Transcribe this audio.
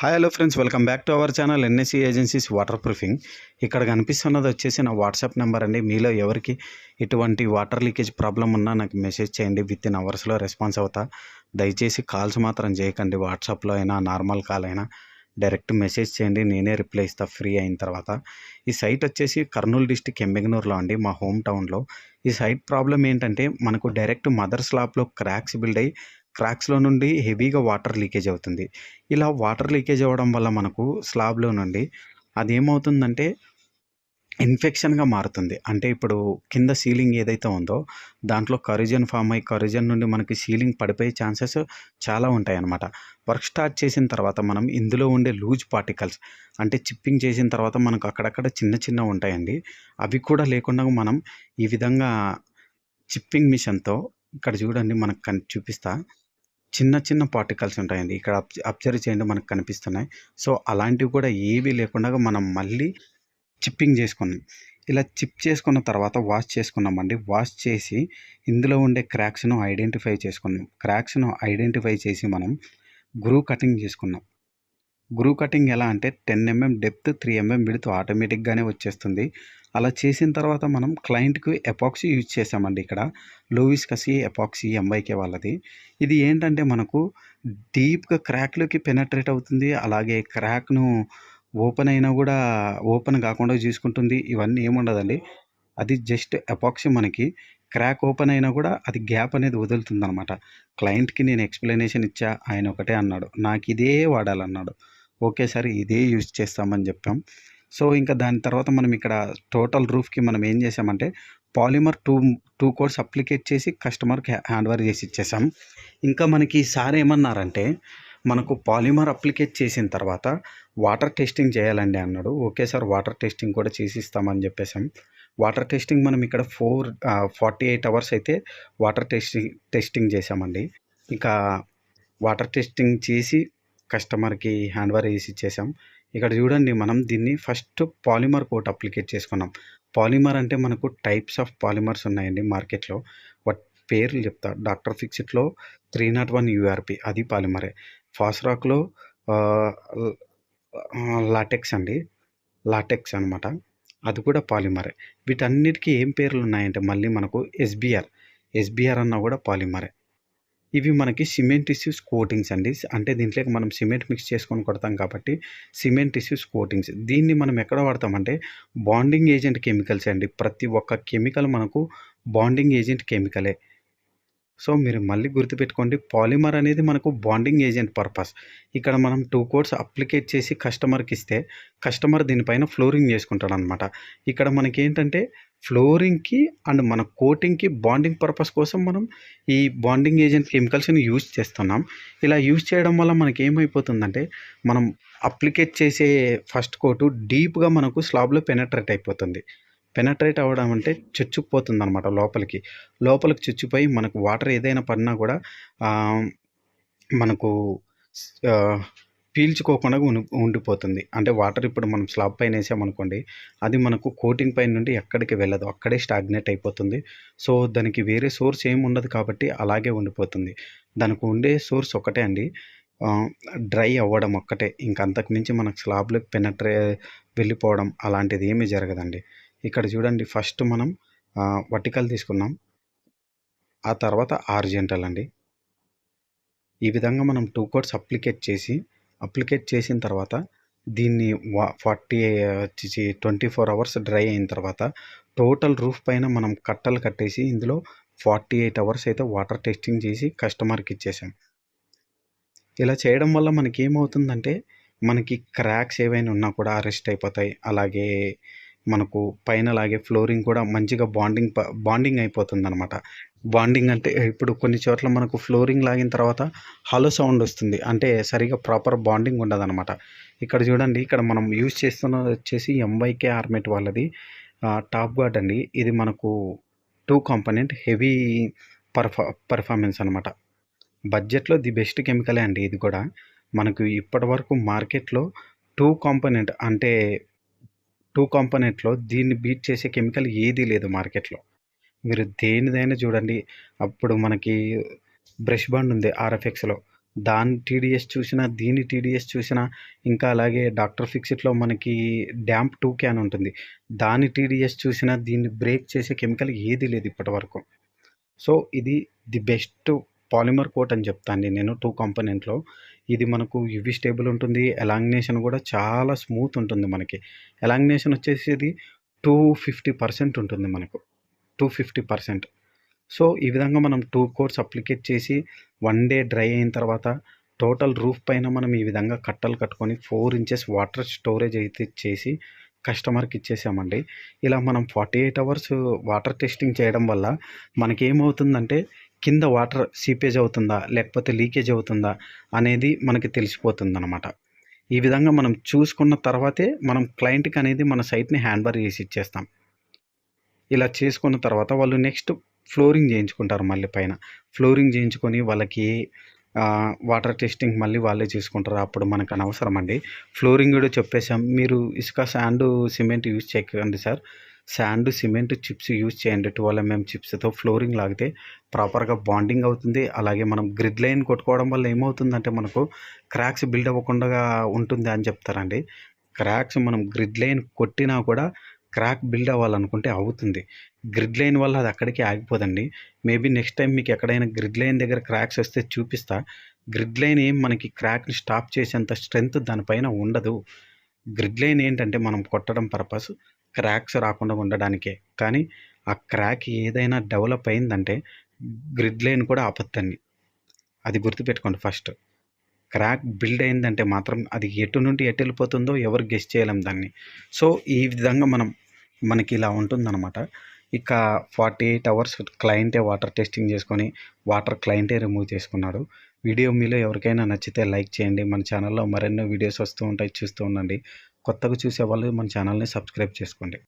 Hi hello friends welcome back to our channel NSC agencies waterproofing ఇక్కడ కనిపిస్తున్నది వచ్చేసి నా వాట్సాప్ నెంబర్ అండి. మీలో ఎవరికి ఎటువంటి వాటర్ లీకేజ్ ప్రాబ్లం ఉన్నా నాకు మెసేజ్ చేయండి. విత్ ఇన్ అవర్స్లో రెస్పాన్స్ అవుతా. దయచేసి కాల్స్ మాత్రం చేయకండి. వాట్సాప్లో అయినా నార్మల్ కాల్ అయినా డైరెక్ట్ మెసేజ్ చేయండి. నేనే రిప్లై ఇస్తా ఫ్రీ అయిన తర్వాత. ఈ సైట్ వచ్చేసి కర్నూలు డిస్టిక్ ఎంబెంగనూర్లో అండి. మా హోమ్ టౌన్లో ఈ సైట్ ప్రాబ్లం ఏంటంటే మనకు డైరెక్ట్ మదర్ స్లాబ్లో క్రాక్స్ బిల్డ్ అయ్యి క్రాక్స్లో నుండి హెవీగా వాటర్ లీకేజ్ అవుతుంది. ఇలా వాటర్ లీకేజ్ అవ్వడం వల్ల మనకు స్లాబ్లో నుండి అది ఏమవుతుందంటే ఇన్ఫెక్షన్గా మారుతుంది. అంటే ఇప్పుడు కింద సీలింగ్ ఏదైతే ఉందో దాంట్లో కరిజన్ ఫామ్ అయ్యి కరిజన్ నుండి మనకి సీలింగ్ పడిపోయే ఛాన్సెస్ చాలా ఉంటాయి అన్నమాట వర్క్ స్టార్ట్ చేసిన తర్వాత మనం ఇందులో ఉండే లూజ్ పార్టికల్స్ అంటే చిప్పింగ్ చేసిన తర్వాత మనకు అక్కడక్కడ చిన్న చిన్న ఉంటాయండి. అవి కూడా లేకుండా మనం ఈ విధంగా చిప్పింగ్ మిషన్తో ఇక్కడ చూడండి మనకు కన్ చూపిస్తా. చిన్న చిన్న పార్టికల్స్ ఉంటాయండి. ఇక్కడ అబ్జర్వ్ చేయండి మనకు కనిపిస్తున్నాయి. సో అలాంటివి కూడా ఏవి లేకుండా మనం మళ్ళీ చిప్పింగ్ చేసుకున్నాం. ఇలా చిప్ చేసుకున్న తర్వాత వాష్ చేసుకున్నామండి. వాష్ చేసి ఇందులో ఉండే క్రాక్స్ను ఐడెంటిఫై చేసుకున్నాం. క్రాక్స్ను ఐడెంటిఫై చేసి మనం గ్రూ కటింగ్ చేసుకున్నాం. గ్రూ కటింగ్ ఎలా అంటే ten MM depth three MM విడుతూ ఆటోమేటిక్గానే వచ్చేస్తుంది. అలా చేసిన తర్వాత మనం క్లయింట్కి ఎపాక్సీ యూజ్ చేసామండి ఇక్కడ. లోవిస్ కసి ఎపాక్సీ ఎంవైకే వాళ్ళది. ఇది ఏంటంటే మనకు డీప్గా క్రాక్లోకి పెనట్రేట్ అవుతుంది. అలాగే క్రాక్ను ఓపెన్ అయినా కూడా ఓపెన్ కాకుండా చూసుకుంటుంది. ఇవన్నీ ఏముండదండి. అది జస్ట్ ఎపాక్సీ మనకి. క్రాక్ ఓపెన్ అయినా కూడా అది గ్యాప్ అనేది వదులుతుంది అనమాట క్లయింట్కి నేను ఎక్స్ప్లెనేషన్ ఇచ్చా ఆయన ఒకటే అన్నాడు. నాకు ఇదే వాడాలన్నాడు. ఓకే ఇదే యూజ్ చేస్తామని చెప్పాం. సో ఇంకా దాని తర్వాత మనం ఇక్కడ టోటల్ రూఫ్కి మనం ఏం చేసామంటే polymer two two coats applicate చేసి కస్టమర్కి హ్యాండ్ ఓవర్ చేసి ఇచ్చేసాం. ఇంకా మనకి సార్ ఏమన్నారంటే మనకు పాలిమర్ అప్లికేట్ చేసిన తర్వాత వాటర్ టెస్టింగ్ చేయాలండి అన్నాడు. ఓకే సార్ వాటర్ టెస్టింగ్ కూడా చేసి ఇస్తామని చెప్పేసాం. వాటర్ టెస్టింగ్ మనం ఇక్కడ ఫోర్ ఫార్టీ ఎయిట్ అవర్స్ అయితే వాటర్ టెస్టింగ్ టెస్టింగ్ చేసామండి ఇంకా వాటర్ టెస్టింగ్ చేసి కస్టమర్కి హ్యాండ్ ఓవర్ వేసి ఇచ్చేసాం. ఇక్కడ చూడండి మనం దీన్ని ఫస్ట్ పాలిమర్ కోట్ అప్లికేట్ చేసుకున్నాం. పాలిమర్ అంటే మనకు టైప్స్ ఆఫ్ పాలిమర్స్ ఉన్నాయండి మార్కెట్లో. వాట్ పేర్లు చెప్తా. డాక్టర్ ఫిక్సిట్లో త్రీ నాట్ వన్ యూఆర్పి అది పాలిమరే. ఫాస్రాక్లో లాటెక్స్ అండి. లాటెక్స్ అనమాట అది కూడా పాలిమరే. వీటన్నిటికీ ఏం పేర్లు ఉన్నాయంటే మళ్ళీ మనకు ఎస్బీఆర్. ఎస్బీఆర్ అన్న కూడా పాలిమరే. ఇవి మనకి సిమెంట్ ఇష్యూస్ కోటింగ్స్ అండి. అంటే దీంట్లోకి మనం సిమెంట్ మిక్స్ చేసుకొని కొడతాం కాబట్టి సిమెంట్ ఇష్యూస్ కోటింగ్స్ దీన్ని మనం ఎక్కడ వాడతామంటే బాండింగ్ ఏజెంట్ కెమికల్స్ అండి. ప్రతి ఒక్క కెమికల్ మనకు బాండింగ్ ఏజెంట్ కెమికలే సో మీరు మళ్ళీ గుర్తుపెట్టుకోండి పాలిమర్ అనేది మనకు బాండింగ్ ఏజెంట్ పర్పస్. ఇక్కడ మనం టూ కోడ్స్ అప్లికేట్ చేసి కస్టమర్కి ఇస్తే కస్టమర్ దీనిపైన ఫ్లోరింగ్ చేసుకుంటాడు అనమాట ఇక్కడ మనకి ఏంటంటే ఫ్లోరింగ్కి అండ్ మన కోటింగ్కి బాండింగ్ పర్పస్ కోసం మనం ఈ బాండింగ్ ఏజెంట్ కెమికల్స్ని యూజ్ చేస్తున్నాం. ఇలా యూజ్ చేయడం వల్ల మనకి ఏమైపోతుందంటే మనం అప్లికేట్ చేసే ఫస్ట్ కోటు డీప్గా మనకు స్లాబ్లో పెనట్రేట్ అయిపోతుంది. పెనట్రేట్ అవ్వడం అంటే చొచ్చుకుపోతుంది అనమాట లోపలికి. లోపలికి చొచ్చిపోయి మనకు వాటర్ ఏదైనా పడినా కూడా మనకు పీల్చుకోకుండా ఉండి ఉండిపోతుంది. అంటే వాటర్ ఇప్పుడు మనం స్లాబ్ పైన వేసామనుకోండి అది మనకు కోటింగ్ పైన నుండి ఎక్కడికి వెళ్ళదు. అక్కడే స్టాగ్నేట్ అయిపోతుంది. సో దానికి వేరే సోర్స్ ఏమి ఉండదు కాబట్టి అలాగే ఉండిపోతుంది. దానికి ఉండే సోర్స్ ఒకటే అండి. డ్రై అవ్వడం ఒక్కటే. ఇంకంతకు మించి మనకు స్లాబ్లోకి పెనట్రే వెళ్ళిపోవడం అలాంటిది ఏమీ జరగదండి. ఇక్కడ చూడండి ఫస్ట్ మనం వర్టికల్ తీసుకున్నాం. ఆ తర్వాత ఆర్జెంటల్ అండి. ఈ విధంగా మనం టూ కోట్స్ అప్లికేట్ చేసి అప్లికేట్ చేసిన తర్వాత దీన్ని వా forty twenty four hours dry అయిన తర్వాత టోటల్ రూఫ్ పైన మనం కట్టలు కట్టేసి ఇందులో ఫార్టీ ఎయిట్ అవర్స్ అయితే వాటర్ టెస్టింగ్ చేసి కస్టమర్కి ఇచ్చేసాం. ఇలా చేయడం వల్ల మనకి ఏమవుతుందంటే మనకి క్రాక్స్ ఏవైనా ఉన్నా కూడా అరెస్ట్ అయిపోతాయి. అలాగే మనకు పైన లాగే ఫ్లోరింగ్ కూడా మంచిగా బాండింగ్ బాండింగ్ అయిపోతుంది అనమాట బాండింగ్ అంటే ఇప్పుడు కొన్ని చోట్ల మనకు ఫ్లోరింగ్ లాగిన తర్వాత హలో సౌండ్ వస్తుంది. అంటే సరిగా ప్రాపర్ బాండింగ్ ఉండదనమాట ఇక్కడ చూడండి ఇక్కడ మనం యూజ్ చేస్తున్నది వచ్చేసి ఎంవైకే ఆర్మెట్ వాళ్ళది. టాప్ గార్డ్ అండి. ఇది మనకు టూ కాంపనెంట్ హెవీ పర్ఫా పర్ఫార్మెన్స్ అనమాట బడ్జెట్లో ది బెస్ట్ కెమికలే అండి ఇది కూడా. మనకు ఇప్పటి వరకు మార్కెట్లో టూ కాంపనెంట్ అంటే టూ కాంపోనెంట్లో దీన్ని బీట్ చేసే కెమికల్ ఏదీ లేదు మార్కెట్లో. మీరు దేనిదైనా చూడండి. అప్పుడు మనకి బ్రష్ బండ్ ఉంది ఆర్ఎఫ్ఎక్స్లో. దాని టీడీఎస్ చూసినా దీని టీడీఎస్ చూసినా ఇంకా అలాగే డాక్టర్ ఫిక్సిట్లో మనకి డ్యాంప్ టూ క్యాన్ ఉంటుంది. దాని టీడీఎస్ చూసినా దీన్ని బ్రేక్ చేసే కెమికల్ ఏది లేదు ఇప్పటి వరకు సో ఇది ది బెస్ట్ పాలిమర్ కోట్ అని చెప్తాను నేను టూ కాంపోనెంట్లో. ఇది మనకు యువి స్టేబుల్ ఉంటుంది ఎలాంగ్నేషన్ కూడా చాలా స్మూత్ ఉంటుంది మనకి. ఎలాంగ్నేషన్ వచ్చేసి ఇది టూ ఫిఫ్టీ పర్సెంట్ ఉంటుంది మనకు టూ ఫిఫ్టీ పర్సెంట్. సో ఈ విధంగా మనం టూ కోట్స్ అప్లికేట్ చేసి వన్ డే డ్రై అయిన తర్వాత టోటల్ రూఫ్ పైన మనం ఈ విధంగా కట్టలు కట్టుకొని ఫోర్ ఇంచెస్ వాటర్ స్టోరేజ్ అయితే చేసి కస్టమర్కి ఇచ్చేసామండి. ఇలా మనం forty eight hours water testing చేయడం వల్ల మనకేమవుతుందంటే కింద వాటర్ సీపేజ్ అవుతుందా లేకపోతే లీకేజ్ అవుతుందా అనేది మనకి తెలిసిపోతుంది అనమాట ఈ విధంగా మనం చూసుకున్న తర్వాతే మనం క్లయింట్కి అనేది మన సైట్ని హ్యాండ్ బార్ చేసి ఇచ్చేస్తాం. ఇలా చేసుకున్న తర్వాత వాళ్ళు నెక్స్ట్ ఫ్లోరింగ్ చేయించుకుంటారు మళ్ళీ పైన. ఫ్లోరింగ్ చేయించుకొని వాళ్ళకి వాటర్ టెస్టింగ్ మళ్ళీ వాళ్ళే చేసుకుంటారు. అప్పుడు మనకు అనవసరం అండి ఫ్లోరింగ్ కూడా చెప్పేసాం మీరు ఇసుక శాండ్ సిమెంట్ యూజ్ చేయకండి sir. Sand cement chips use చేయండి. ట్వెల్వ్ ఎంఎం చిప్స్తో ఫ్లోరింగ్ లాగితే ప్రాపర్గా బాండింగ్ అవుతుంది. అలాగే మనం గ్రిడ్ లైన్ కొట్టుకోవడం వల్ల ఏమవుతుందంటే మనకు క్రాక్స్ బిల్డ్ అవ్వకుండా ఉంటుంది అని చెప్తారండి. క్రాక్స్ మనం గ్రిడ్ లైన్ కొట్టినా కూడా క్రాక్ బిల్డ్ అవ్వాలనుకుంటే అవుతుంది. గ్రిడ్ లైన్ వల్ల అది అక్కడికి ఆగిపోదండి. మేబీ నెక్స్ట్ టైం మీకు ఎక్కడైనా గ్రిడ్ లైన్ దగ్గర క్రాక్స్ వస్తే చూపిస్తా. గ్రిడ్ లైన్ ఏం మనకి క్రాక్ని స్టాప్ చేసేంత స్ట్రెంగ్త్ దానిపైన ఉండదు. గ్రిడ్ లైన్ ఏంటంటే మనం కొట్టడం పర్పస్ క్రాక్స్ రాకుండా ఉండడానికే. కానీ ఆ క్రాక్ ఏదైనా డెవలప్ అయిందంటే గ్రిడ్ లైన్ కూడా ఆపద్దండి. అది గుర్తుపెట్టుకోండి ఫస్ట్. క్రాక్ బిల్డ్ అయిందంటే మాత్రం అది ఎటు నుండి ఎటు వెళ్ళిపోతుందో ఎవరు గెస్ట్ చేయలేం దాన్ని. సో ఈ విధంగా మనం మనకి ఇలా ఉంటుందన్నమాట. ఇక ఫార్టీ ఎయిట్ అవర్స్ క్లయింటే వాటర్ టెస్టింగ్ చేసుకొని వాటర్ క్లయింటే రిమూవ్ చేసుకున్నాడు. వీడియో మీలో ఎవరికైనా నచ్చితే లైక్ చేయండి. మన ఛానల్లో మరెన్నో వీడియోస్ వస్తూ ఉంటాయి చూస్తూ ఉండండి. కొత్తగా చూసే వాళ్ళు మన ఛానల్ని సబ్స్క్రైబ్ చేసుకోండి.